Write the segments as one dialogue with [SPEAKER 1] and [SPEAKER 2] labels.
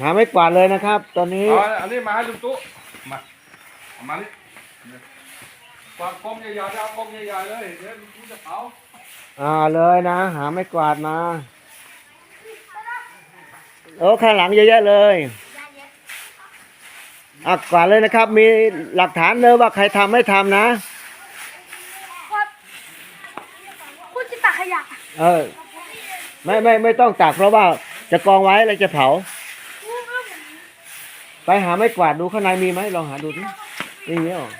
[SPEAKER 1] หาไม่กวาดเลยนะครับ ตอนนี้
[SPEAKER 2] เอาอันนี้มาให้ลุงตุ๊มาเอามานี่กวาดกลมใหญ่ๆเอากลมใหญ่ๆเลยเดี๋ยวลุงตุ๊จะเผา
[SPEAKER 1] อ่าเลยนะ หาไม่กวาดมาโอ้ข้างหลังเยอะแยะเลยอะกวาดเลยนะครับ มีหลักฐานเลยว่าใครทำไม่ทำนะ
[SPEAKER 3] พูดจะตักขยะ
[SPEAKER 1] เออ ไม่ไม่ไม่ต้องตักเพราะว่าจะกองไว้แล้วจะเผา ไปหาไม่กวาดดูข้างในมีไหมลองหาดูดินี่มีเหรอ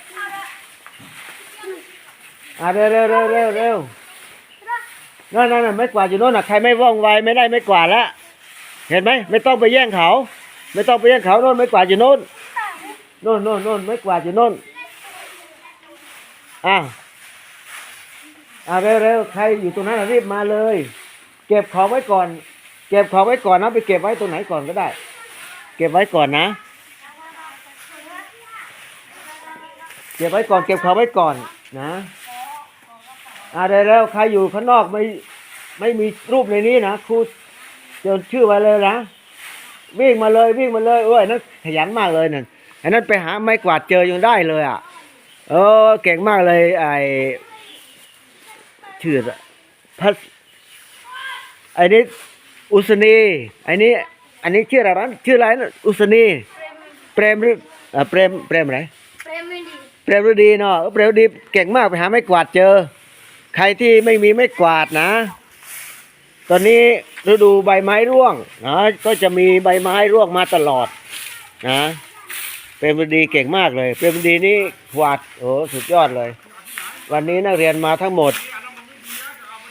[SPEAKER 1] อะเร็วเร็วเร็วเร็วเร็วนั่นนั่นนั่นไม่กวาดอยู่โน่นน่ะใครไม่ว่องไวไม่ได้ไม่กวาดแล้วเห็นไหมไม่ต้องไปแย่งเขา ไม่ต้องไปแย่งเขาโน่นไม่กวาดอยู่โน่นโน่นโน่นโน่นไม่กวาดอยู่โน่นอ้าวอะเร็วเร็วใครอยู่ตรงนั้นรีบมาเลย เก็บของไว้ก่อน เก็บของไว้ก่อนนะไปเก็บไว้ตรงไหนก่อนก็ได้ เก็บไว้ก่อนนะ เก็บไว้ก่อนเก็บของไว้ก่อนนะอ่าได้แล้วใครอยู่ข้างนอกไม่ไม่มีรูปในนี้นะครูเจนชื่อไว้เลยนะวิ่งมาเลยวิ่งมาเลยโอ้ยนั่นขยันมากเลยนั่นไอ้นั่นไปหาไม้กวาดเจอยังได้เลยอะเออเก่งมากเลยไอ้ชื่ออะพัสไอ้นี่อุศนีไอ้นี่อันนี้ชื่ออะไรนะชื่ออะไรนะอุศนีเปรมหรือเอ่อเปรมเปรมอะไร
[SPEAKER 3] เปรมไม่ดี
[SPEAKER 1] เปรมฤดีเนาะเออเปรมฤดีเก่งมากไปหาไม้กวาดเจอ ใครที่ไม่มีไม้กวาดนะ ตอนนี้ฤดูใบไม้ร่วงนะก็จะมีใบไม้ร่วงมาตลอดนะเปรมฤดีเก่งมากเลย เปรมฤดีนี่กวาดโอ้สุดยอดเลย วันนี้นักเรียนมาทั้งหมด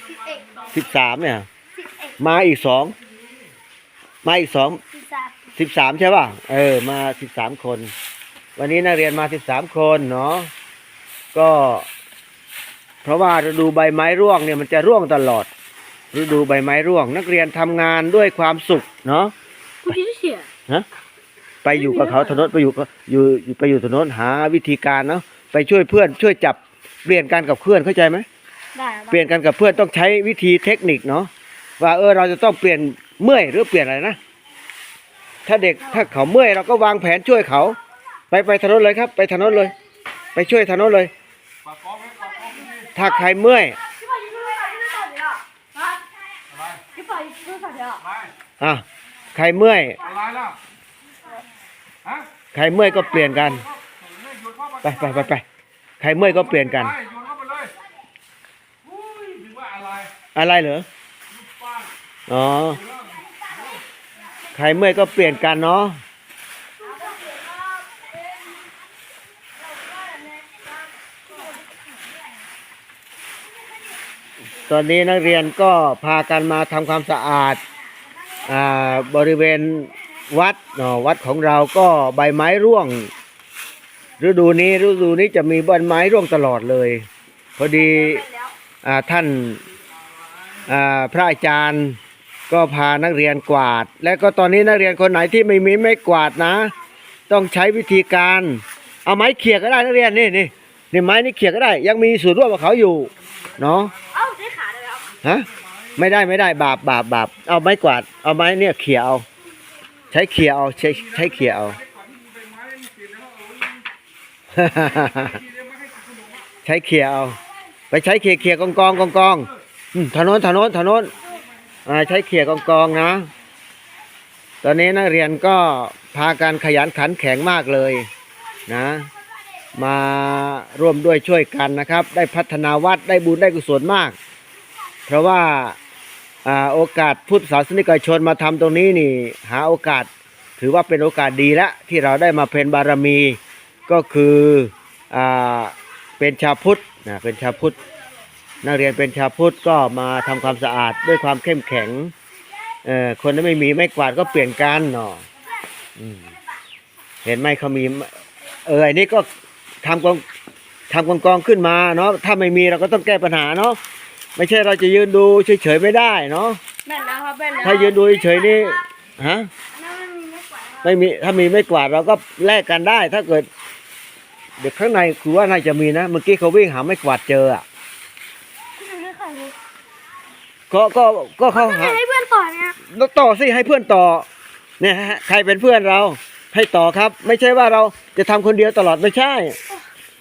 [SPEAKER 3] สิบเอ็ด
[SPEAKER 1] สิบสามเนี่ย
[SPEAKER 3] สิบเอ็ด
[SPEAKER 1] มาอีกสองมาอีกสอง
[SPEAKER 3] สิบสาม
[SPEAKER 1] สิบสามใช่ป่ะเออ มาสิบสามคน วันนี้นักเรียนมาสิบสามคนเนาะก็ เพราะว่าฤดูใบไม้ร่วงเนี่ยมันจะร่วงตลอดฤดูใบไม้ร่วง นักเรียนทำงานด้วยความสุขเนาะ
[SPEAKER 3] คุณที่เสีย
[SPEAKER 1] ฮะไปอยู่กับเขาถนนไปอยู่กับอยู่อยู่ไปอยู่ถนนหาวิธีการเนาะไปช่วยเพื่อนช่วยจับเปลี่ยนกันกับเพื่อนเข้าใจไหม
[SPEAKER 3] ได้
[SPEAKER 1] เปลี่ยนกันกับเพื่อนต้องใช้วิธีเทคนิคเนาะว่าเออเราจะต้องเปลี่ยนเมื่อยหรือเปลี่ยนอะไรนะ ถ้าเด็กถ้าเขาเมื่อยเราก็วางแผนช่วยเขา ไปไปถนนเลยครับ ไปถนนเลย ไปช่วยถนนเลย
[SPEAKER 2] กวาดกไว้กวาดกลมไว้นี่
[SPEAKER 1] ถ้าใครเมื่อย
[SPEAKER 2] อะไข่
[SPEAKER 3] เดียว
[SPEAKER 2] อะ
[SPEAKER 1] ใครเมื่อย
[SPEAKER 2] ไรล่ะฮะ
[SPEAKER 1] ใครเมื่อยก็เปลี่ยนกัน ไปไปไปไปใครเมื่อยก็เปลี่ยนกัน
[SPEAKER 2] อะไร
[SPEAKER 1] เหรอ อ๋อ ใครเมื่อยก็เปลี่ยนกันเนาะ ตอนนี้นักเรียนก็พากันมาทำความสะอาดอาบริเวณวัดเนาะวัดของเราก็ใบไม้ร่วง ฤดูนี้ฤดูนี้จะมีใบไม้ร่วงตลอดเลย พอดีอ่าท่านอ่าพระอาจารย์ก็พานักเรียนกวาด และก็ตอนนี้นักเรียนคนไหนที่ไม่มีไม้กวาดนะ ต้องใช้วิธีการเอาไม้เขี่ยก็ได้นักเรียนนี่นี่นี่ไม้นี่เขี่ยก็ได้ ยังมีส่วนร่วมกับเขาอยู่เนาะ ฮะไม่ได้ไม่ได้บาปบาปบาปเอาไม้กวาดเอาไม้เนี่ยเขี่ยเอาใช้เขี่ยเอาใช้ใช้เขี่ยเอาใช้เขี่ยเอา ไปใช้เขี่ยเขี่ยกองกองกองกองถนนถนนถนนใช้เขี่ยกองกองนะ ตอนนี้นักเรียนก็พากันขยันขันแข็งมากเลยนะ มาร่วมด้วยช่วยกันนะครับ ได้พัฒนาวัดได้บุญได้กุศลมาก เพราะว่าอโอกาสพุทธศาสนิกชนมาทำตรงนี้นี่ หาโอกาสถือว่าเป็นโอกาสดีล้วที่เราได้มาเป็นบารมีก็คืออเป็นชาวพุทธนะเป็นชาวพุทธนักเรียนเป็นชาวพุทธก็มาทำความสะอาดด้วยความเข้มแข็งคนที่ไม่มีไม่กวาดก็เปลี่ยนกันเนาะอืมเห็นไหมเขามีเอออันนี้ก็ทำกองทำกองกองขึ้นมาเนาะถ้าไม่มีเราก็ต้องแก้ปัญหาเนาะ ไม่ใช่เราจะยืนดูเฉยๆไม่ได้เนาะ
[SPEAKER 3] แม่นแล้วครับแม่นแล้ว
[SPEAKER 1] ถ้ายืนดูเฉยๆนี่ฮะ
[SPEAKER 3] นั่นไม่มีไม่กวาดครับ
[SPEAKER 1] ไม่มีถ้ามีไม่กวาดเราก็แลกกันได้ ถ้าเกิด เด็กข้างในคือว่าน่าจะมีนะเมื่อกี้เขาวิ่งหาไม่กวาดเจออะ
[SPEAKER 3] คุณไม่เคยรู้
[SPEAKER 1] ก็ก็ก็เขาหา
[SPEAKER 3] ให้เพื่อนต่อเนี่ย
[SPEAKER 1] แล้วต่อสิให้เพื่อนต่อ เนี่ยฮะใครเป็นเพื่อนเรา ให้ต่อครับ ไม่ใช่ว่าเราจะทำคนเดียวตลอดไม่ใช่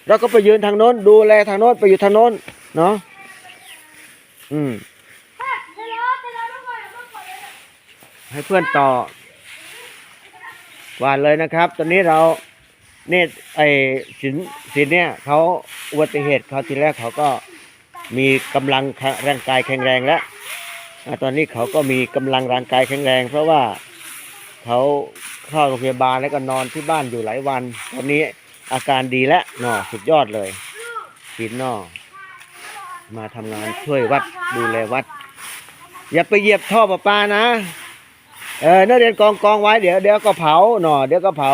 [SPEAKER 1] เราก็ไปยืนทางโน้นดูแลทางโน้นไปอยู่ทางโน้นเนาะ อืมให้เพื่อนต่อหวานเลยนะครับ ตอนนี้เราเนี่ยไอ้สินสินเนี่ยเขาอุบัติเหตุเขาทีแรกเขาก็มีกำลังร่างกายแข็งแรงแล้วตอนนี้เขาก็มีกำลังร่างกายแข็งแรง เพราะว่าเขาเข้าโรงพยาบาลแล้วก็นอนที่บ้านอยู่หลายวัน ตอนนี้อาการดีแล้วเนาะสุดยอดเลยสินเนอ มาทำงานช่วยวัดดูแลวัด อย่าไปเหยียบท่อประปานะ เออนักเรียนกองกองไว้เดี๋ยวเดี๋ยวก็เผาหน่อเดี๋ยวก็เผา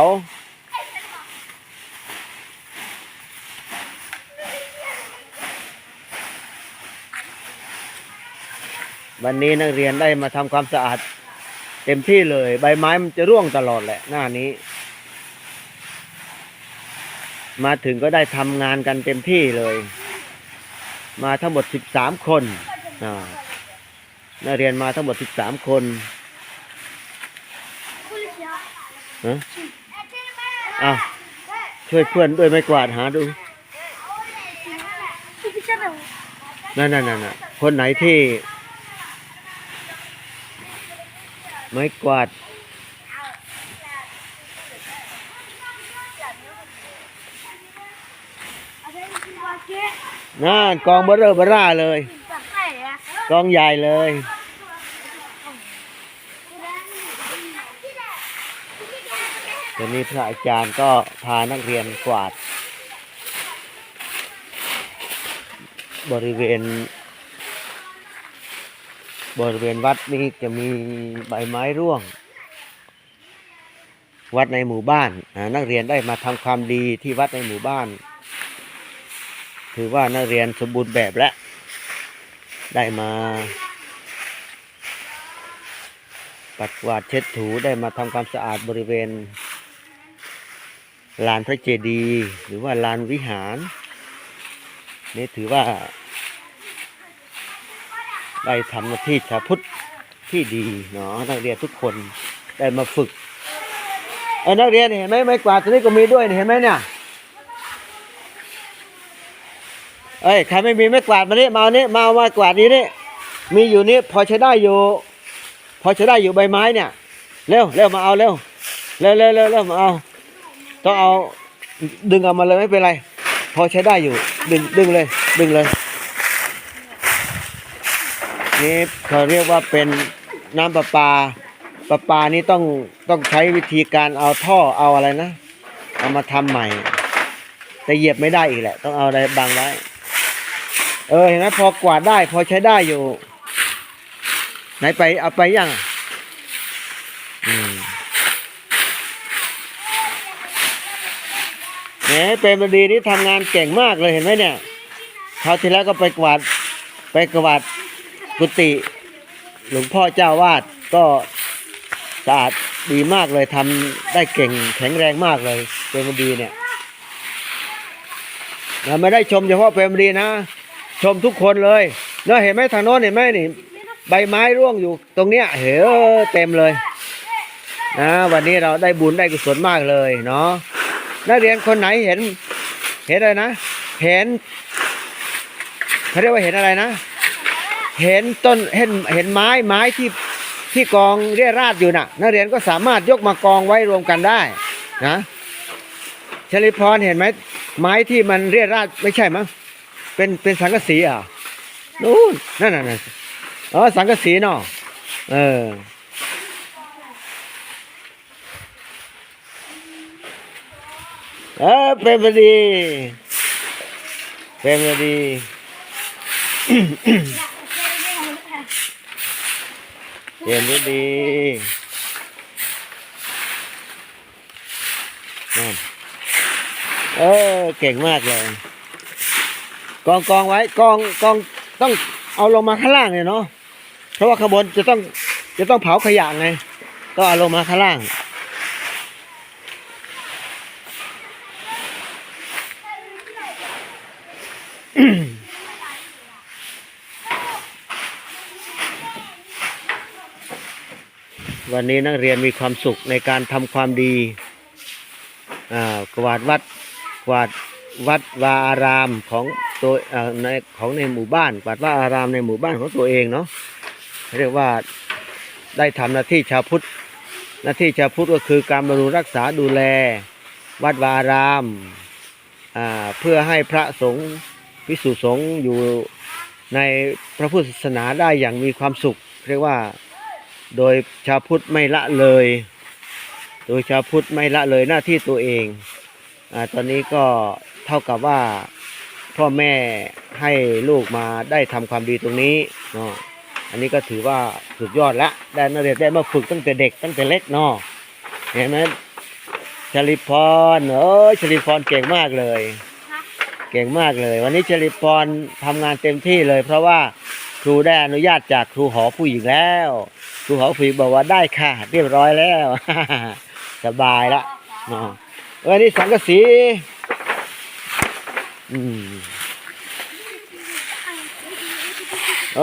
[SPEAKER 1] วันนี้นักเรียนได้มาทำความสะอาด เต็มที่เลย ใบไม้มันจะร่วงตลอดแหละ หน้านี้ มาถึงก็ได้ทำงานกันเต็มที่เลย มาทั้งหมดสิบสามคนอ่านักเรียนมาทั้งหมดสิบสามคน
[SPEAKER 3] คุณเชียว
[SPEAKER 1] ฮะอ้าวช่วยเพื่อนด้วยไม่กวาดหาดู
[SPEAKER 3] นั่
[SPEAKER 1] นนั่นนั่นน่ะคนไหนที่ ไม่กวาด
[SPEAKER 3] อะไรที่ว่าเจ๊
[SPEAKER 1] นั่นกองเบอร์เรอเบอร่าเลย กองใหญ่เลย ตอนนี้พระอาจารย์ก็พานักเรียนกวาด บริเวณ บริเวณวัดนี้จะมีใบไม้ร่วง วัดในหมู่บ้าน นักเรียนได้มาทำความดีที่วัดในหมู่บ้าน ถือว่านักเรียนสมบูรณ์แบบแล้วได้มา ปัดกวาดเช็ดถูได้มาทำความสะอาดบริเวณ ลานพระเจดีย์หรือว่าลานวิหารนี่ถือว่า ได้ทำหน้าที่ชาพุทธที่ดีเนาะนักเรียนทุกคนได้มาฝึกเออนักเรียนเห็นไหมไม้กวาดตัวนี้ก็มีด้วยเห็นไหมเนี่ย เอ้ยใครไม่มีไม้กวาดมานี่มาเอานี่มาเอาม้กวาดนี้นี่มีอยู่นี่พอใช้ได้อยู่ พอใช้ได้อยู่ใบไม้เนี่ยเร็วเร็วมาเอาเร็วเร็วเร็วเร็วเร็วมาเอาต้องเอาดึงเอามาเลยไม่เป็นไร พอใช้ได้อยู่ ดึงดึงเลยดึงเลยนี่เขาเรียกว่าเป็นน้ำประปาประปานี่ต้องต้องใช้วิธีการเอาท่อเอาอะไรนะ เอามาทำใหม่ แต่เหยียบไม่ได้อีกแหละ ต้องเอาอะไรบังไว้ เออเห็นไหมพอกวาดได้ พอใช้ได้อยู่ ไหนไปเอาไปยังอืมแหมเป็นบดีนี่ทำงานเก่งมากเลยเห็นไหมเนี่ยคราวที่แล้วก็ไปกวาดไปกวาดกุฏิหลวงพ่อเจ้าวาดก็สะอาดดีมากเลยทำได้เก่งแข็งแรงมากเลยเป็นบดีเนี่ยเราไม่ได้ชมเฉพาะเป็นบดีนะ ชมทุกคนเลยเนาะเห็นไหมทางโน้นเห็นไหมนี่ ใบไม้ร่วงอยู่ตรงเนี้ยเฮ้อเต็มเลยนะวันนี้เราได้บุญได้กุศลมากเลยเนาะนักเรียนคนไหนเห็น เห็นอะไรนะ เห็นเขาเรียกว่าเห็นอะไรนะ เห็นต้นเห็นเห็นไม้ไม้ที่ที่กองเรียราดอยู่น่ะ นักเรียนก็สามารถยกมากองไว้รวมกันได้นะชลิพรเห็นไหมไม้ที่มันเรียราดไม่ใช่มั้ง เป็นเป็นสังกะสีอะนู่นนั่นน่ะอ๋อสังกะสีเนาะเออเออเป็นพอดีเป็นพอดีเป็นพอดีนั่นเออเก่งมากเลย กองกองไว้กองกองต้องเอาลงมาข้างล่างเนี่ยเนาะเพราะว่าข้างบนจะต้องจะต้องเผาขยะไงก็เอาลงมาข้างล่าง วันนี้นักเรียนมีความสุขในการทำความดีอ่ากวาดวัดกวาดวัดวาอารามของ ตัวในของในหมู่บ้านกวาดว่าอารามในหมู่บ้านของตัวเองเนาะเรียกว่าได้ทำหน้าที่ชาวพุทธหน้าที่ชาวพุทธก็คือการบำรุงรักษาดูแล วัดวาอารามาเพื่อให้พระสงฆ์พิสุสงฆ์อยู่ในพระพุทธศาสนาได้อย่างมีความสุข เรียกว่าโดยชาวพุทธไม่ละเลย โดยชาวพุทธไม่ละเลยหน้าที่ตัวเองอตอนนี้ก็เท่ากับว่า พ่อแม่ให้ลูกมาได้ทำความดีตรงนี้เนาะอันนี้ก็ถือว่าสุดยอดละได้นักเรียนได้มาฝึกตั้งแต่เด็กตั้งแต่เล็กเนาะเห็นไหมชลิพรเออชลิพรเก่งมากเลย เก่งมากเลย วันนี้ชลิพรทำงานเต็มที่เลย เพราะว่าครูได้อนุญาตจากครูหอผู้หญิงแล้ว ครูหอผู้หญิงบอกว่าได้ค่ะเรียบร้อยแล้ว สบายละเนาะเออนี่สังกะสี อืมเอ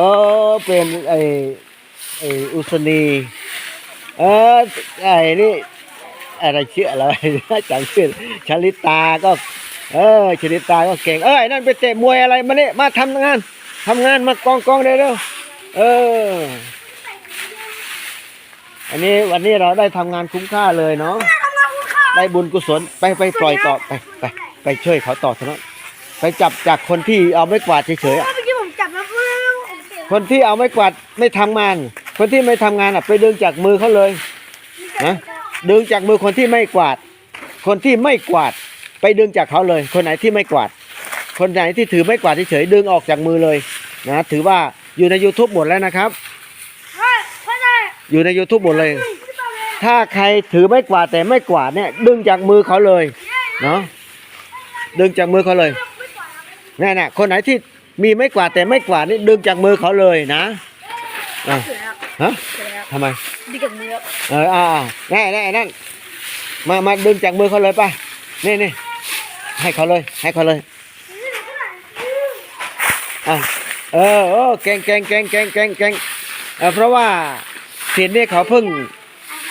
[SPEAKER 1] อเป็นไอไออุศนีเออไอ้นี่อะไรชื่ออะไรจำชื่อชลิตาก็ เออชลิตาก็เก่งเอ้ยนั่นไปเตะมวยอะไรมาเนี่ยมาทำงานทำงานมากองกองเร็วๆเออ อันนี้วันนี้เราได้ทำงานคุ้มค่าเลยเนาะได้บุญกุศลไปไปปล่อยต่อไปไปไปช่วยเขาต่อเถอะเนาะ ไปจับจากคนที่เอาไม้กวาดเฉยๆอะ
[SPEAKER 3] เมื่อกี้ผมจับแล้วก็ผมเสีย
[SPEAKER 1] คนที่เอาไม้กวาดไม่ทำงาน คนที่ไม่ทำงานอะ ไปดึงจากมือเขาเลยนะดึงจากมือคนที่ไม่กวาด คนที่ไม่กวาด ไปดึงจากเขาเลย คนไหนที่ไม่กวาด คนไหนที่ถือไม่กวาดเฉยๆดึงออกจากมือเลยนะถือว่าอยู่ใน YouTube หมดแล้วนะครับ
[SPEAKER 3] เฮ้ยพ่อได้
[SPEAKER 1] อยู่ใน YouTube หมดเลย
[SPEAKER 3] ขึ้นไปเลย
[SPEAKER 1] ถ้าใครถือไม่กวาดแต่ไม่กวาดเนี่ย ดึงจากมือเขาเลยเนาะดึงจากมือเขาเลย นี่นน่ะคนไหนที่มีไม่กวาดแต่ไม่กวาดนี่ดึงจากมือเขาเลยนะอะ
[SPEAKER 3] เสียแล้ว
[SPEAKER 1] ฮะ
[SPEAKER 3] เสียแล้ว
[SPEAKER 1] ทำไม
[SPEAKER 3] ดีกับเนื้อ
[SPEAKER 1] เอออ่าอ่าแน่แน่นั่นมามาดึงจากมือเขาเลยป่ะนี่นี่ให้เขาเลยให้เขาเลยอะเออเออเก่งเก่งเก่งเก่งเก่งเก่งเออเพราะว่าสินนี่เขาเพิ่ง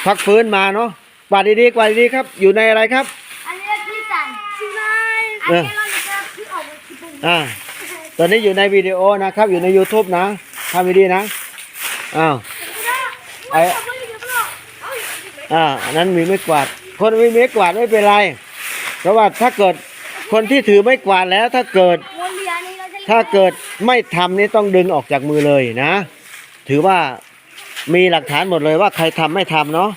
[SPEAKER 1] พักฟื้นมาเนาะกวาดดีๆกวาดดีๆครับ อยู่ในอะไรครับ
[SPEAKER 3] อันนี้ที่สั่นที่ไหนอัน
[SPEAKER 1] เออ
[SPEAKER 3] นี้ อ่า
[SPEAKER 1] ตอนนี้อยู่ในวิดีโอนะครับ อยู่ใน YouTube นะทำดีๆนะอ้าวไออ่านนั้นมีไม่กวาด คนมีไม้กวาดไม่เป็นไรเพราะว่าถ้าเกิดคนที่ถือไม่กวาดแล้วถ้าเกิด ถ้าเกิดไม่ทำนี่ต้องดึงออกจากมือเลยนะ ถือว่ามีหลักฐานหมดเลยว่าใครทำไม่ทำเนาะ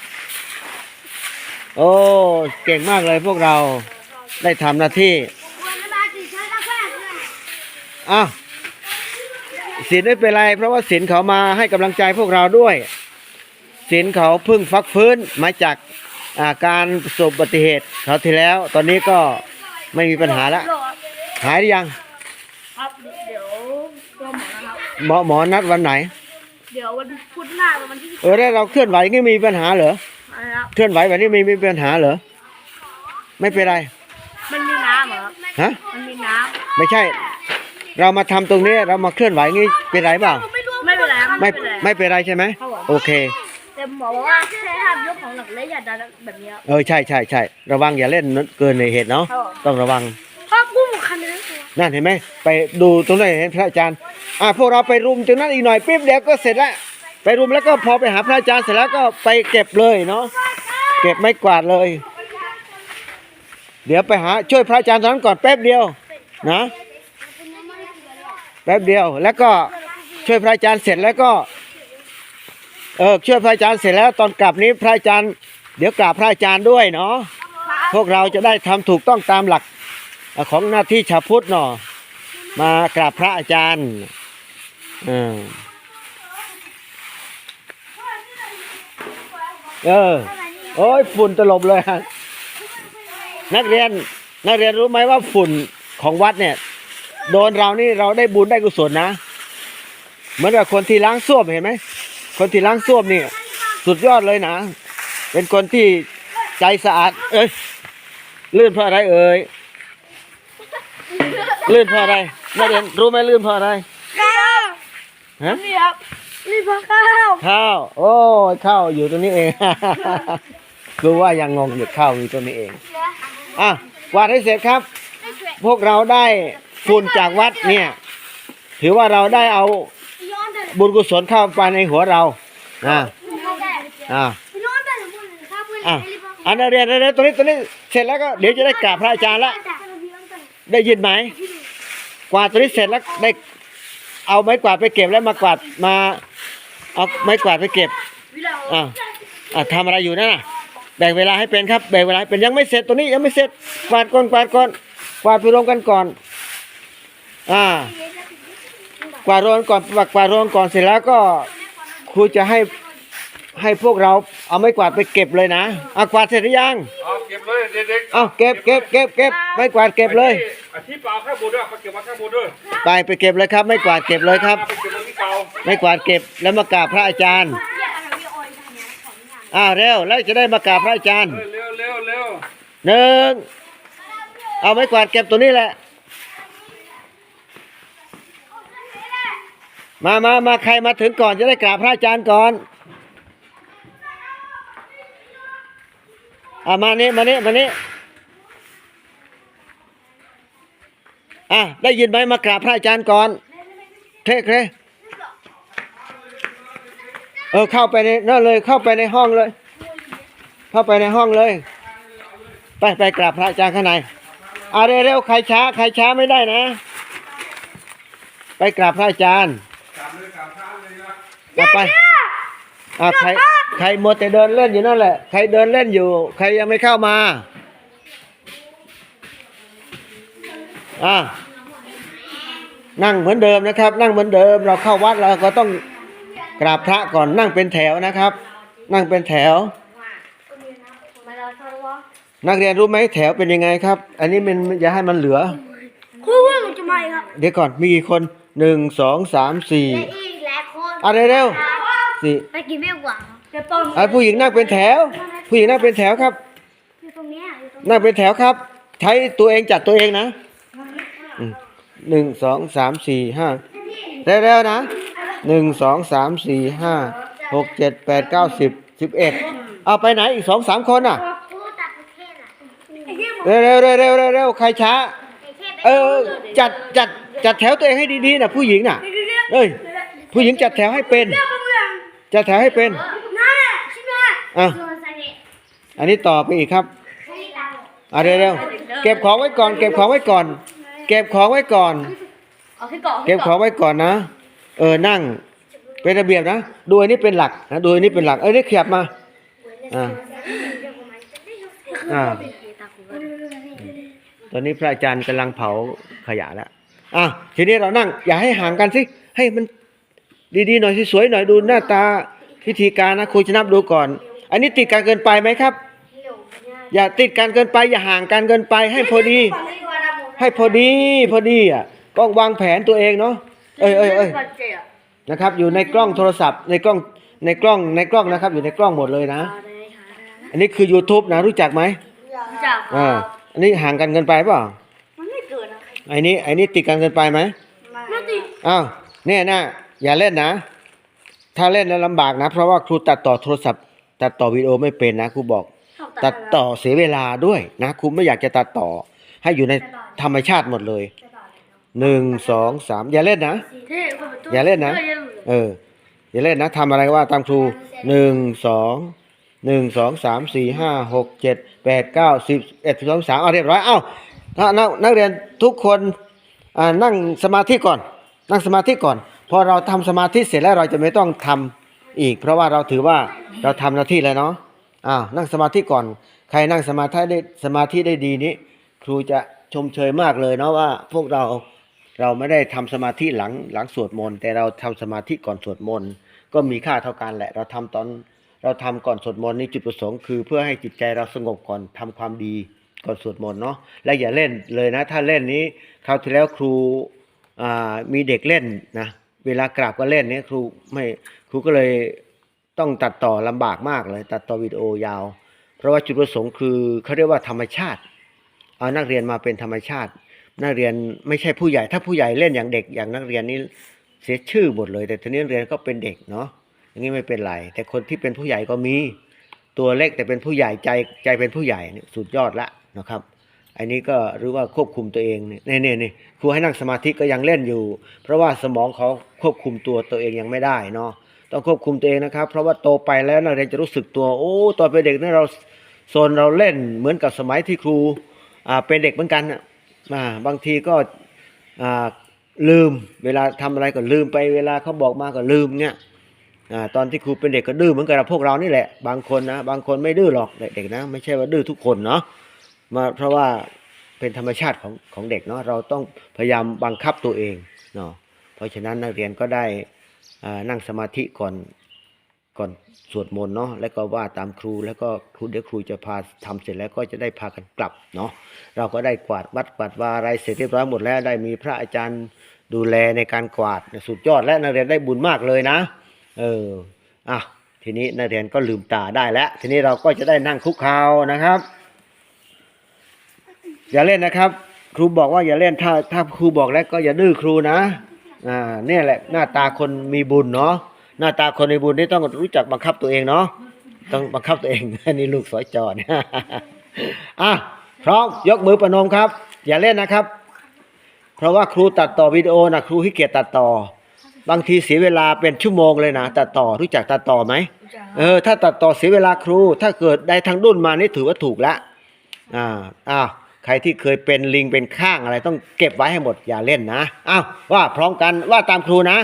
[SPEAKER 1] โอ้เก่งมากเลยพวกเราได้ทำหน้าที่
[SPEAKER 3] วนมาสี่ชั้นแล้วแค่นั้น
[SPEAKER 1] อ้าวศิลไม่เป็นไร เพราะว่าศิลเขามาให้กำลังใจพวกเราด้วยศิลเขาเพิ่งฟักฟื้นมาจากอาการประสบอุบัติเหตุเขาวที่แล้ว ตอนนี้ก็ไม่มีปัญหาแล้วหายหรือยัง
[SPEAKER 3] ครับเดี๋ยวตัวหมอนะครับ
[SPEAKER 1] หมอหมอนัดวันไหน
[SPEAKER 3] เดี๋ยววันพุธหน้าเป็นวันที่
[SPEAKER 1] เออได้เราเคลื่อนไหวอย่างนี้มีปัญหาเหรอ
[SPEAKER 3] อะไรครับ
[SPEAKER 1] เคลื่อนไหวแบบนี้มีมีปัญหาเหรอไม่เป็นไร
[SPEAKER 3] มันมีน้ำเหรอครับ
[SPEAKER 1] ฮะ
[SPEAKER 3] มันมีน้
[SPEAKER 1] ไม่ใช่ เรามาทำตรงนี้เรามาเคลื่อนไหวอย่างนี้เป็นไรเปล่าำ
[SPEAKER 3] ไม่เป็นไรครับ
[SPEAKER 1] ไม่
[SPEAKER 3] เป็นไร
[SPEAKER 1] ไม่เป็นไรใช่ไหมโอเค
[SPEAKER 3] แต่หมอบอกว่าแค่ห้ามยกของหนักเล็กอย่าดันแบบเนี้ย
[SPEAKER 1] เออใช่ใช่ใช่ระวังอย่าเล่นเกินในเหตุเนาะ
[SPEAKER 3] ครับ
[SPEAKER 1] ต้องระวัง
[SPEAKER 3] เพราะกุ้งคันนี้ตัว
[SPEAKER 1] นั่นเห็นไหมไปดูตรงนั้นเห็นพระอาจารย์อ่าพวกเราไปรุมตรงนั้นอีกหน่อยปิ๊บเดี๋ยวก็เสร็จละไปรุมแล้วก็พอไปหาพระอาจารย์เสร็จแล้วก็ไปเก็บเลยเนาะเก็บไม่กวาดเลย เดี๋ยวไปหาช่วยพระอาจารย์ตอนนั้นก่อนแป๊บเดียวนะแป๊บเดียว แล้วก็ช่วยพระอาจารย์เสร็จแล้วก็ เออช่วยพระอาจารย์เสร็จแล้วตอนกลับนี้พระอาจารย์ เดี๋ยวกราบพระอาจารย์ด้วยเนาะพวกเราจะได้ทำถูกต้องตามหลักของหน้าที่ชาวพุทธเนาะมากราบพระอาจารย์เออเออโอ้ยฝุ่นตลบเลยฮะนักเรียนนักเรียนรู้ไหมว่าฝุ่นของวัดเนี่ย โดนเรานี่เราได้บุญได้กุศลนะ เหมือนกับคนที่ล้างส้วมเห็นไหมคนที่ล้างส้วมนี่สุดยอดเลยนะ เป็นคนที่ใจสะอาด เอ้ยลื่นเพราะอะไรเอ่ยลื่นเพราะอะไรนักเรียนรู้ไหมลื่นเพราะอะไร
[SPEAKER 3] ครับ
[SPEAKER 1] ฮะ
[SPEAKER 3] นี่ครับนี่พอข้าว
[SPEAKER 1] ข้าวโอ้ยข้าวอยู่ตรงนี้เองรู้ว่ายังงงอยู่ข้าวอยู่ตรงนี้เองอะกวาดให้เสร็จครับ พวกเราได้ ฝุ่นจากวัดเนี่ย ถือว่าเราได้เอา
[SPEAKER 3] ย้อนแต่
[SPEAKER 1] บุญกุศลเข้าไปในหัวเราอะ
[SPEAKER 3] ย้อนแต่
[SPEAKER 1] อะ
[SPEAKER 3] ย้อนแต่หนูพูดข้าวเพื่อน
[SPEAKER 1] อะอันนั้นเรียนเรียนตรงนี้ตรงนี้เสร็จแล้วก็เดี๋ยวจะได้กราบพระอาจารย์ละได้ยินไหมกวาดตรงนี้เสร็จแล้วได้เอาไม้กวาดไปเก็บแล้วมากวาดมาเอาไม้กวาดไปเก็บอะอะทำอะไรอยู่นั่นน่ะแบ่งเวลาให้เป็นครับแบ่งเวลาให้เป็นยังไม่เสร็จตัวนี้ยังไม่เสร็จกวาดก่อนกวาดก่อนกวาดไปรวมกันก่อน อ่ากวาดรวมก่อนกวาดรวมก่อนเสร็จแล้วก็ครูจะให้ให้พวกเราเอาไม้กวาดไปเก็บเลยนะเอากวาดเสร็จหรือยัง
[SPEAKER 2] เอาเก็บเลยเด็กๆ
[SPEAKER 1] เอาเก็บเก็บเก็บเก็บไม้กวาดเก็บเลย
[SPEAKER 2] อาที่เปล่าแค่บุญด้วยไปเก็บมาแค่บุญด้วย
[SPEAKER 1] ไปไปเก็บเลยครับไม้กวาดเก็บเลยครับ
[SPEAKER 2] ไปเก็บมาที่เก่า
[SPEAKER 1] ไม้กวาดเก็บแล้วมากราบพระอาจารย์อ่าเร็วแล้วจะได้มากราบพระอาจารย์
[SPEAKER 2] เออเร็วเร็วเร็ว
[SPEAKER 1] หนึ่งเอาไม้กวาดเก็บตัวนี้แหละ มามามาใครมาถึงก่อนจะได้กราบพระอาจารย์ก่อนอ่ามานี่มานี่มานี่อะได้ยินไหมมากราบพระอาจารย์ก่อนเทเคเออเข้าไปในนั่นเลยเข้าไปในห้องเลย เข้าไปในห้องเลย ไปไปกราบพระอาจารย์ข้างในเอาเร็วๆใครช้า ใครช้าไม่ได้นะ ไปกราบพระอาจารย์
[SPEAKER 2] กลับเลยกลับช้าเลยนะ
[SPEAKER 1] กลับไปอ่าใครใครมัวแต่เดินเล่นอยู่นั่นแหละ ใครเดินเล่นอยู่ ใครยังไม่เข้ามาอ่านั่งเหมือนเดิมนะครับ นั่งเหมือนเดิม เราเข้าวัดเราก็ต้องกราบพระก่อนนั่งเป็นแถวนะครับ นั่งเป็นแถว
[SPEAKER 3] มาเราทำวะ
[SPEAKER 1] นักเรียนรู้ไหมแถวเป็นยังไงครับ อันนี้มันอย่าให้มันเหลือ
[SPEAKER 3] ครูว่ามันจะมาครับ
[SPEAKER 1] เดี๋ยวก่อนมีกี่คน หนึ่งสองสามสี่
[SPEAKER 3] และอีกและคน
[SPEAKER 1] เอาเร็วๆสี่
[SPEAKER 3] ไปกินไม่หวังจะต้น
[SPEAKER 1] อะผู้หญิงนั่งเป็นแถว ผู้หญิงนั่งเป็นแถวครับ
[SPEAKER 3] อยู่ตรงเนี้ยอยู่ตรง
[SPEAKER 1] นั่งเป็นแถวครับ ใช้ตัวเองจัดตัวเองนะอืมหนึ่งสองสามสี่ห้าเร็วๆนะหนึ่งสองสามสี่ห้าหกเจ็ดแปดเก้าสิบสิบเอ็ดเอาไปไหนอีกสองสามคนอะ
[SPEAKER 3] ผู้ตัดประเทศอะไอ้เหี้ย
[SPEAKER 1] เร็วเร็วเร็วเร็วเร็วเร็วใครช้า
[SPEAKER 3] ไอ้เทพ
[SPEAKER 1] เออ จัดจัด จัดแถวตัวเองให้ดีๆนะผู้หญิงน่ะ เอ้ย ผู้หญิงจัดแถวให้เป็น จัดแถวให้เป็น
[SPEAKER 3] น่าใช่ไหม
[SPEAKER 1] อะ
[SPEAKER 3] ส่วนสาเหตุ
[SPEAKER 1] อันนี้ต่อไปอีกครับ
[SPEAKER 3] ใครตาม
[SPEAKER 1] อะเร็วๆเก็บของไว้ก่อน เก็บของไว้ก่อน เก็บของไว้ก่อน
[SPEAKER 3] เอาที่ก่อน
[SPEAKER 1] เก็บของไว้ก่อนนะ เออ นั่ง เป็นระเบียบนะ ดูอันนี้เป็นหลักนะ ดูอันนี้เป็นหลัก เอ้ยนี่ขยับมา อ่าอ่าตอนนี้พระอาจารย์กำลังเผาขยะแล้ว อะทีนี้เรานั่ง อย่าให้ห่างกันสิให้มันดีๆหน่อยสิสวยหน่อยดูหน้าตาพิธีการนะครูจะนับดูก่อน อันนี้ติดกันเกินไปไหมครับ อย่าติดกันเกินไป อย่าห่างกันเกินไป ให้พอดี ให้พอดีพอดีอะก็วางแผนตัวเองเนาะเอ้ยเอ้ยเอ้ยนะครับ อยู่ในกล้องโทรศัพท์ ในกล้องในกล้องในกล้องนะครับ อยู่ในกล้องหมดเลยนะ อันนี้คือ YouTube นะรู้จักไหม
[SPEAKER 3] จาก
[SPEAKER 1] อ่าอันนี้ห่างกันเกินไปเปล่า
[SPEAKER 3] ไอ้
[SPEAKER 1] นี้ไอ้นี้ติดกันเกินไปไหม
[SPEAKER 3] ไม่ติด
[SPEAKER 1] อ้าวเนี่ยนะอย่าเล่นนะ ถ้าเล่นแล้วลำบากนะ เพราะว่าครูตัดต่อโทรศัพท์ ตัดต่อวิดีโอไม่เป็นนะครูบอก ตัดต่อเสียเวลาด้วยนะครูไม่อยากจะตัดต่อ ให้อยู่ในธรรมชาติหมดเลยหนึ่งสองสามอย่าเล่นนะ
[SPEAKER 3] เท่คนประตู
[SPEAKER 1] อย่าเล่นนะ เออ อย่าเล่นนะทำอะไรก็ว่าตามครูหนึ่งสองหนึ่งสองสามสี่ห้าหกเจ็ดแปดเก้าสิบเอ็ดสิบสองสามเอาเรียบร้อย เอ้า ถ้านักนักเรียนทุกคนนั่งสมาธิก่อน นั่งสมาธิก่อน พอเราทำสมาธิเสร็จแล้วเราจะไม่ต้องทำอีก เพราะว่าเราถือว่าเราทำหน้าที่แล้วเนาะอ้าวนั่งสมาธิก่อน ใครนั่งสมาธิได้สมาธิได้ดีนี้ ครูจะชมเชยมากเลยเนาะว่าพวกเราเราไม่ได้ทำสมาธิหลังหลังสวดมนต์แต่เราทำสมาธิก่อนสวดมนต์ก็มีค่าเท่ากันแหละ เราทำตอนเราทำก่อนสวดมนต์นี่จุดประสงค์คือ เพื่อให้จิตใจเราสงบก่อนทำความดี ก่อนสวดมนต์เนาะและอย่าเล่นเลยนะ ถ้าเล่นนี้คราวที่แล้วครูมีเด็กเล่นนะเวลากราบก็เล่นเนี่ยครูไม่ครูก็เลยต้องตัดต่อลำบากมากเลย ตัดต่อวิดีโอยาว เพราะว่าจุดประสงค์คือเขาเรียกว่าธรรมชาติเอานักเรียนมาเป็นธรรมชาติ นักเรียนไม่ใช่ผู้ใหญ่ ถ้าผู้ใหญ่เล่นอย่างเด็กอย่างนักเรียนนี้เสียชื่อหมดเลย แต่ทีนี้เรียนก็เป็นเด็กเนาะอย่างนี้ไม่เป็นไรแต่คนที่เป็นผู้ใหญ่ก็มีตัวเล็กแต่เป็นผู้ใหญ่ใจใจเป็นผู้ใหญ่สุดยอดละ นะครับอันนี้ก็รือว่าควบคุมตัวเองเนี่ยนี่นี่นี่ครูให้นั่งสมาธิก็ยังเล่นอยู่ เพราะว่าสมองเขาควบคุมตัวตัวเองยังไม่ได้เนาะต้องควบคุมตัวเองนะครับ เพราะว่าโตไปแล้วนักเรียนจะรู้สึกตัวโอ้ตอนเป็นเด็กนี่เราโซนเราเล่นเหมือนกับสมัยที่ครูอ่าเป็นเด็กเหมือนกันอ่าบางทีก็อ่าลืมเวลาทำอะไรก็ลืมไปเวลาเขาบอกมาก็ลืมเนี่ยอ่าตอนที่ครูเป็นเด็กก็ดื้อเหมือนกับพวกเรานี่แหละ บางคนนะบางคนไม่ดื้อหรอกเด็กๆนะไม่ใช่ว่าดื้อทุกคนเนาะ มาเพราะว่าเป็นธรรมชาติของของเด็กเนาะเราต้องพยายามบังคับตัวเองเนาะเพราะฉะนั้นนักเรียนก็ได้นั่งสมาธิก่อนก่อนสวดมนต์เนาะแล้วก็ว่าตามครูแล้วก็ครูเดี๋ยวครูจะพาทำเสร็จแล้วก็จะได้พากันกลับเนาะเราก็ได้กวาดวัดกวาดวาอะไรเสร็จเรียบร้อยหมดแล้วได้มีพระอาจารย์ดูแลในการกวาดสุดยอดและนักเรียนได้บุญมากเลยนะ เอออะทีนี้นักเรียนก็ลืมตาได้แล้ว ทีนี้เราก็จะได้นั่งคุกเข่านะครับ อย่าเล่นนะครับ ครูบอกว่าอย่าเล่นถ้าถ้าครูบอกแล้วก็อย่าดื้อครูนะอ่าเนี่ยแหละหน้าตาคนมีบุญเนาะหน้าตาคนมีบุญนี่ต้องรู้จักบังคับตัวเองเนาะต้องบังคับตัวเองอันนี้ลูกสอยจอดอะพร้อมยกมือประนมครับ อย่าเล่นนะครับ เพราะว่าครูตัดต่อวิดีโอนะครูขี้เกียจตัดต่อ บางทีเสียเวลาเป็นชั่วโมงเลยนะตัดต่อรู้จักตัดต่อไหมเออถ้าตัดต่อเสียเวลาครู ถ้าเกิดได้ทางดุนมานี่ถือว่าถูกแล้วอ่าอ้าว ใครที่เคยเป็นลิงเป็นข้างอะไรต้องเก็บไว้ให้หมดอย่าเล่นนะอ้าวว่าพร้อมกันว่าตามครูนะ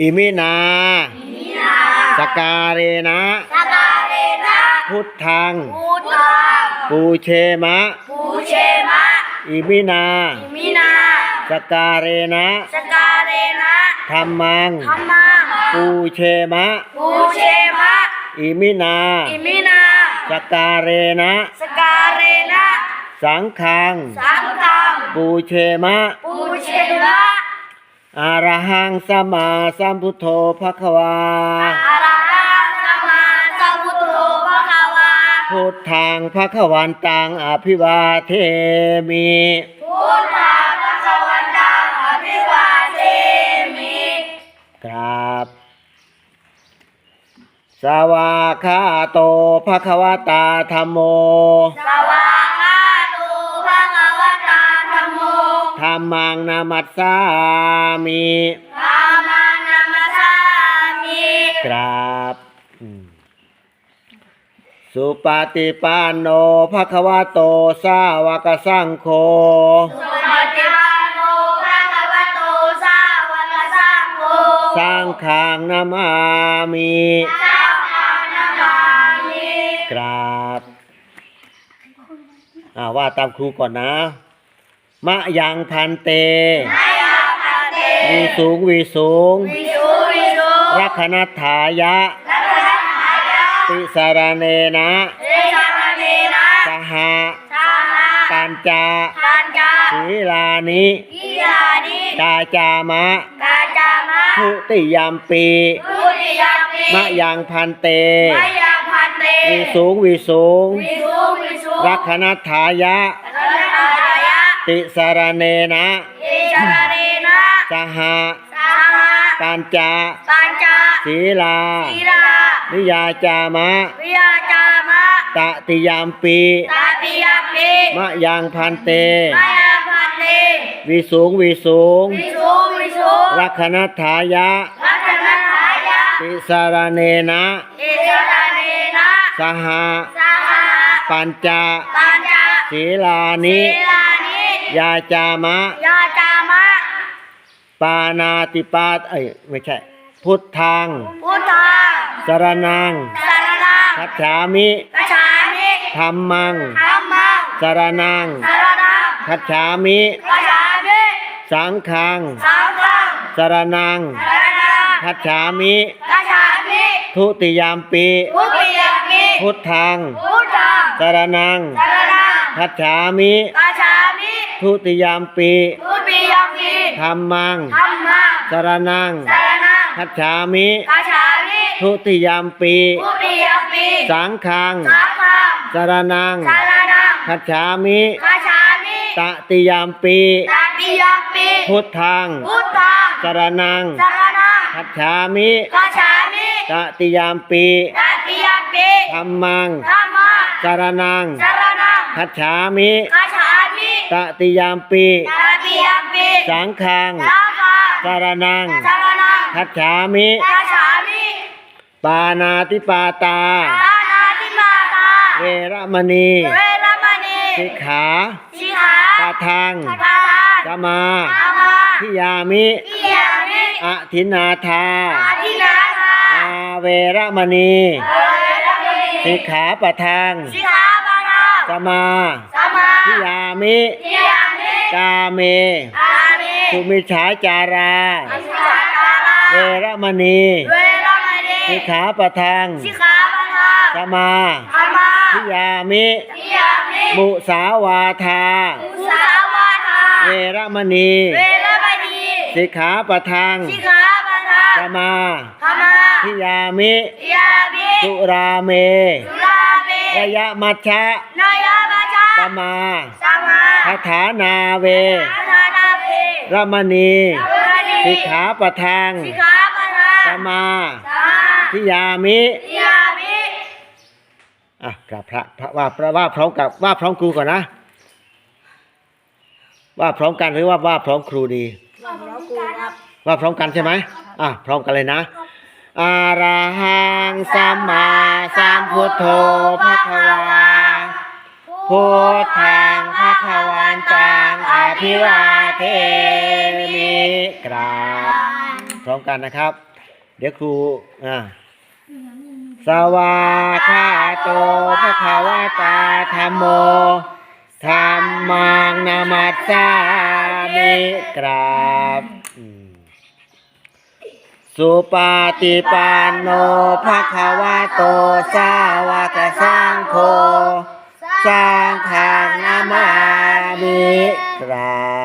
[SPEAKER 1] อิมินาสการเรนะ
[SPEAKER 3] สกาเรนะ
[SPEAKER 1] พุทธัง
[SPEAKER 3] ปูตัง
[SPEAKER 1] ปูเชมะ
[SPEAKER 3] ปูเชมะ
[SPEAKER 1] อิมินา
[SPEAKER 3] มินา
[SPEAKER 1] สการเรนะ
[SPEAKER 3] สกาเรนะ
[SPEAKER 1] ธรรมัง
[SPEAKER 3] ธรรมัง
[SPEAKER 1] ปูเชมะ
[SPEAKER 3] ปูเชมะ
[SPEAKER 1] อิมินา
[SPEAKER 3] อิมินา
[SPEAKER 1] สการเรนะ
[SPEAKER 3] สกาเรนะ
[SPEAKER 1] สังฆัง
[SPEAKER 3] สังฆัง
[SPEAKER 1] ปูเชมะ
[SPEAKER 3] ปูเชมะ
[SPEAKER 1] อารหังสัมมาสัมพุทโธภควา
[SPEAKER 3] อะระหังสัมมาสัมพุทโธภะคะวา
[SPEAKER 1] พุทธังภควันตังอภิวาเทมิ
[SPEAKER 3] พุทธังภะคะวันตังอภิวาเทมิ
[SPEAKER 1] ครับ สวากขาโตภควตาธรรมโม
[SPEAKER 3] สวากขา มั
[SPEAKER 1] งนามัสสามิ
[SPEAKER 3] ธัมมังนัมมสสามิ
[SPEAKER 1] ครับอืมสุปฏิปันโนภควโตสาวกสังโฆ
[SPEAKER 3] สุปฏิปันโนภะคะวะโตสาวกสังโฆ
[SPEAKER 1] สังฆังนามามิ
[SPEAKER 3] สังฆังนามามิ
[SPEAKER 1] ครับอ่าว่าตามครูก่อนนะ มะยังพันเต
[SPEAKER 3] อายัพันเต
[SPEAKER 1] วีสูงวีสูง
[SPEAKER 3] วิสุวิสุ
[SPEAKER 1] รักขณถายะ
[SPEAKER 3] รัตถายะ
[SPEAKER 1] ติสารเนนะ
[SPEAKER 3] เทสารเนนะ
[SPEAKER 1] สห
[SPEAKER 3] สาหะ
[SPEAKER 1] ปัญจา
[SPEAKER 3] ปัญจา
[SPEAKER 1] ศีลานิ
[SPEAKER 3] วิยานิ
[SPEAKER 1] กาจามะ
[SPEAKER 3] กาจามะ
[SPEAKER 1] ทุติยามปี
[SPEAKER 3] ทุติยามปี
[SPEAKER 1] มะยังพันเต
[SPEAKER 3] อายัพันเต
[SPEAKER 1] วีสูงวีสูง
[SPEAKER 3] วิสุวิสุ
[SPEAKER 1] รักขณถายะ
[SPEAKER 3] รัตถายะ
[SPEAKER 1] ติสารเนนะ
[SPEAKER 3] เทสารเนนะ
[SPEAKER 1] สห
[SPEAKER 3] สาหะ
[SPEAKER 1] ปัญจา
[SPEAKER 3] ปัญจา
[SPEAKER 1] ศีลา
[SPEAKER 3] ศีลา
[SPEAKER 1] นิยาจามะ
[SPEAKER 3] วิยาจามะ
[SPEAKER 1] ตติยามปี
[SPEAKER 3] ตาปิยาปิ
[SPEAKER 1] มะยังพันเต
[SPEAKER 3] อายัพันเต
[SPEAKER 1] วิสูงวิสูง
[SPEAKER 3] วิสุวิสุ
[SPEAKER 1] รักขณถายะ
[SPEAKER 3] รัตถายะ
[SPEAKER 1] ติสารเนนะ
[SPEAKER 3] เทสารเนนะ
[SPEAKER 1] สห
[SPEAKER 3] สาหะ
[SPEAKER 1] ปัญจา
[SPEAKER 3] ปัญจา
[SPEAKER 1] ศีลานิ
[SPEAKER 3] ศีลานิ
[SPEAKER 1] ยาจามะ
[SPEAKER 3] ยาจามะ
[SPEAKER 1] ปานาติปาตเอ้ยไม่ใช่ พุทธัง
[SPEAKER 3] พุทธัง
[SPEAKER 1] สรนัง
[SPEAKER 3] สารนัง
[SPEAKER 1] คัจฉามิ
[SPEAKER 3] กัจฉามิ
[SPEAKER 1] ธรรมัง
[SPEAKER 3] ธัมมัง
[SPEAKER 1] สรนัง
[SPEAKER 3] สารนัง
[SPEAKER 1] คัจฉามิ
[SPEAKER 3] กัจฉามิ
[SPEAKER 1] สังฆัง
[SPEAKER 3] สังฆัง
[SPEAKER 1] สรนัง
[SPEAKER 3] สารนัง
[SPEAKER 1] คัจฉามิ
[SPEAKER 3] กัจฉามิ
[SPEAKER 1] ทุติยามปี
[SPEAKER 3] พุทธิยามิ
[SPEAKER 1] พุทธัง
[SPEAKER 3] พุทธัง
[SPEAKER 1] สรนัง
[SPEAKER 3] สารนัง
[SPEAKER 1] คัจฉามิ
[SPEAKER 3] กัจฉามิ
[SPEAKER 1] ทุติยามปี
[SPEAKER 3] พุทธิยามิ
[SPEAKER 1] ธรรมัง
[SPEAKER 3] ธัมมัง
[SPEAKER 1] สรนัง
[SPEAKER 3] สารนัง
[SPEAKER 1] คัจฉามิ
[SPEAKER 3] กัจฉามิ
[SPEAKER 1] ทุติยามปี
[SPEAKER 3] พุทธิยามิ
[SPEAKER 1] สังฆัง
[SPEAKER 3] สังฆัง
[SPEAKER 1] สรนัง
[SPEAKER 3] สารนัง
[SPEAKER 1] คัจฉามิ
[SPEAKER 3] กัจฉามิ
[SPEAKER 1] ตติยามปี
[SPEAKER 3] ตาปิยามิ
[SPEAKER 1] พุทธัง
[SPEAKER 3] พุทธัง
[SPEAKER 1] สสรนัง
[SPEAKER 3] สารนัง
[SPEAKER 1] คัจฉามิ
[SPEAKER 3] กาชามิ
[SPEAKER 1] ตติยามปี
[SPEAKER 3] ตติยมปิ
[SPEAKER 1] ธัมมัง
[SPEAKER 3] ธรรมั ง
[SPEAKER 1] สรนัง
[SPEAKER 3] สารนัง
[SPEAKER 1] คัจฉามิ
[SPEAKER 3] กาชามิ
[SPEAKER 1] ตติยามปี
[SPEAKER 3] ตติยมปิ
[SPEAKER 1] สังฆัง
[SPEAKER 3] สังฆัง
[SPEAKER 1] สรนัง
[SPEAKER 3] สารนัง
[SPEAKER 1] คัจฉามิ
[SPEAKER 3] กาชามิ
[SPEAKER 1] ปานาติปาตา
[SPEAKER 3] ปานาติมาตา
[SPEAKER 1] เวรมณี
[SPEAKER 3] เวรมณี
[SPEAKER 1] สิกขา
[SPEAKER 3] สิขา
[SPEAKER 1] ปะทัง
[SPEAKER 3] ทาน
[SPEAKER 1] สมา
[SPEAKER 3] อามา
[SPEAKER 1] ทิยามิ
[SPEAKER 3] ทิยามิ
[SPEAKER 1] อธินาทา
[SPEAKER 3] อาทินาทา
[SPEAKER 1] อาเวรมณี
[SPEAKER 3] เวรมณี
[SPEAKER 1] สิกขาปะทัง
[SPEAKER 3] สิขาปานา
[SPEAKER 1] สมา
[SPEAKER 3] สมา
[SPEAKER 1] ทิยามิ
[SPEAKER 3] ทิยามิ
[SPEAKER 1] กาเม
[SPEAKER 3] อามิ
[SPEAKER 1] สุมิจฉาจารา
[SPEAKER 3] อสุจาตารา
[SPEAKER 1] เวรมณี
[SPEAKER 3] เวรมณี
[SPEAKER 1] สิกขาปะทัง
[SPEAKER 3] สิขาปานา
[SPEAKER 1] สมา
[SPEAKER 3] ธรรมา
[SPEAKER 1] ทิยามิ
[SPEAKER 3] ทิยามิ
[SPEAKER 1] มุสาวาทา
[SPEAKER 3] อุสาวาทา
[SPEAKER 1] เวรมณี
[SPEAKER 3] เวรมณี
[SPEAKER 1] สิกขาปะทัง
[SPEAKER 3] สิขาปานา
[SPEAKER 1] สมา
[SPEAKER 3] ธรรมา
[SPEAKER 1] ทิยามิ
[SPEAKER 3] ทิยามิ
[SPEAKER 1] สุราเม
[SPEAKER 3] สุรามิ
[SPEAKER 1] ระยะมัชชะ
[SPEAKER 3] นายามาชา
[SPEAKER 1] ปมา
[SPEAKER 3] สมา
[SPEAKER 1] คาถานาเว
[SPEAKER 3] อาทานาเพ
[SPEAKER 1] รมณี
[SPEAKER 3] เวรณี
[SPEAKER 1] สิกขาปะทัง
[SPEAKER 3] สิขาปานา
[SPEAKER 1] สมา
[SPEAKER 3] สมา
[SPEAKER 1] ทิยามิ
[SPEAKER 3] ทิยามิ
[SPEAKER 1] อะกราบพระพระว่าพระว่าพร้อมกับว่าพร้อมครูก่อนนะ ว่าพร้อมกันหรือว่าว่าพร้อมครูดีว่าพร้อมกันใช่ไหมอะพร้อมกันเลยนะ อาราหังสัมมาสัมพุทโธภะคะวาพุทธังภะคะวันตังอภิวาเทมิกราบพร้อมกันนะครับ เดี๋ยวครูอ่าสวาคาโตภะคะวะตาธัมโมธรรมังนามัสสามิกราบ สุปาติปันโนภะคะวะโตสาวกสังโฆสังฆังนามามิกรา